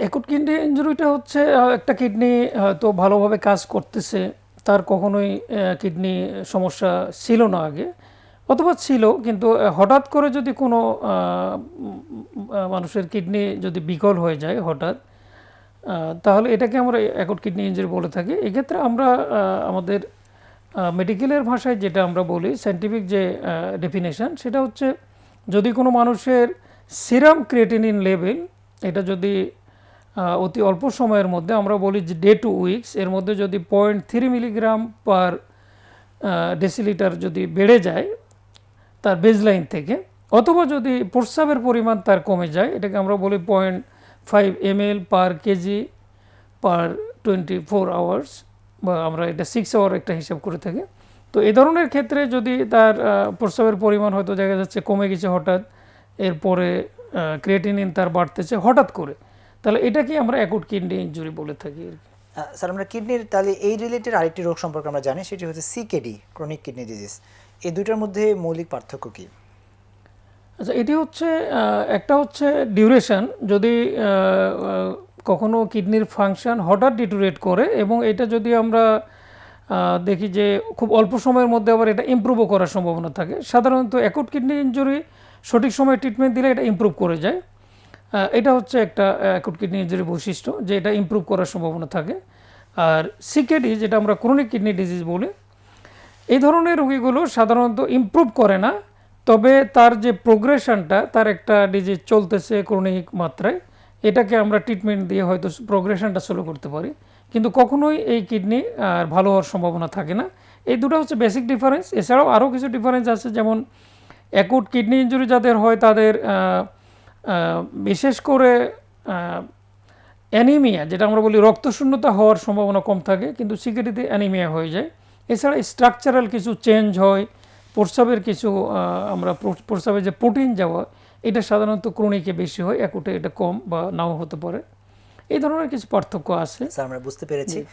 Acute kidney ইঞ্জুরিটা হচ্ছে একটা kidney হয়তো ভালোভাবে কাজ করতেছে, তার কখনোই কিডনি সমস্যা ছিল না আগে, অথবা ছিল, কিন্তু হঠাৎ করে যদি কোনো মানুষের কিডনি যদি বিকল হয়ে যায় হঠাৎ তাহলে এটাকে আমরা অ্যাকুট কিডনি ইঞ্জুরি বলে থাকি। এক্ষেত্রে আমরা আমাদের মেডিকেলের ভাষায় যেটা আমরা বলি সায়েন্টিফিক যে ডেফিনেশন সেটা হচ্ছে যদি কোনো মানুষের সিরাম ক্রিয়েটিনিন লেভেল, এটা যদি অতি অল্প সময়ের মধ্যে আমরা বলি যে ডে টু উইকস এর মধ্যে যদি point three milligram per decilitre যদি বেড়ে যায় তার বেজলাইন থেকে, অথবা যদি প্রস্রাবের পরিমাণ তার কমে যায়, এটাকে আমরা বলি point five M L per kg per twenty four hours বা আমরা এটা সিক্স আওয়ার একটা হিসাব করে থাকি। তো এ ধরনের ক্ষেত্রে যদি তার প্রস্রাবের পরিমাণ হয়তো দেখা যাচ্ছে কমে গেছে হঠাৎ, এরপরে ক্রিয়েটিনিন তার বাড়তেছে হঠাৎ করে। তাহলে এটাকে আমরা অ্যাকুট কিডনি ইঞ্জুরি বলে থাকি আর কি। স্যার আমরা কিডনির তাহলে এই রিলেটেড আরেকটি রোগ সম্পর্কে আমরা জানি সেটি হচ্ছে সিকেডি ক্রনিক কিডনি ডিজিজ এই দুইটার মধ্যে মৌলিক পার্থক্য কি? আচ্ছা এটি হচ্ছে একটা হচ্ছে ডিউরেশন যদি কখনো কিডনির ফাংশন হঠাৎ ডিটোরেট করে এবং এটা যদি আমরা দেখি যে খুব অল্প সময়ের মধ্যে আবার এটা ইমপ্রুভও করার সম্ভাবনা থাকে। সাধারণত অ্যাকুট কিডনি ইঞ্জুরি সঠিক সময়ে ট্রিটমেন্ট দিলে এটা ইমপ্রুভ করে যায়। এটা হচ্ছে একটা অ্যাকুট কিডনি ইঞ্জুরি বৈশিষ্ট্য, যে এটা ইমপ্রুভ করার সম্ভাবনা থাকে। আর সিকেডি, যেটা আমরা ক্রনিক কিডনি ডিজিজ বলি, এই ধরনের রোগীগুলো সাধারণত ইমপ্রুভ করে না, তবে তার যে প্রোগ্রেশনটা তার একটা ডিজিজ চলতেছে ক্রনিক মাত্রায়, এটাকে আমরা ট্রিটমেন্ট দিয়ে হয়তো প্রোগ্রেশনটা স্লো করতে পারি। কিন্তু কখনোই এই কিডনি আর ভালো হওয়ার সম্ভাবনা থাকে না। এই দুটো হচ্ছে বেসিক ডিফারেন্স এছাড়াও আরও কিছু ডিফারেন্স আছে, যেমন অ্যাকুট কিডনি ইঞ্জুরি যাদের হয়, তাদের বিশেষ করে অ্যানিমিয়া যেটা আমরা বলি রক্তশূন্যতা হওয়ার সম্ভাবনা কম থাকে কিন্তু সিকেটিতে অ্যানিমিয়া হয়ে যায়। এছাড়া স্ট্রাকচারাল কিছু চেঞ্জ হয় প্রস্রাবের কিছু আমরা প্র- প্রস্রাবে যে প্রোটিন যাওয়া এটা সাধারণত ক্রনিকে বেশি হয় একুটে এটা কম বা নাও হতে পারে। এই ধরনের কিছু পার্থক্য আছে। স্যার আমরা বুঝতে পেরেছি।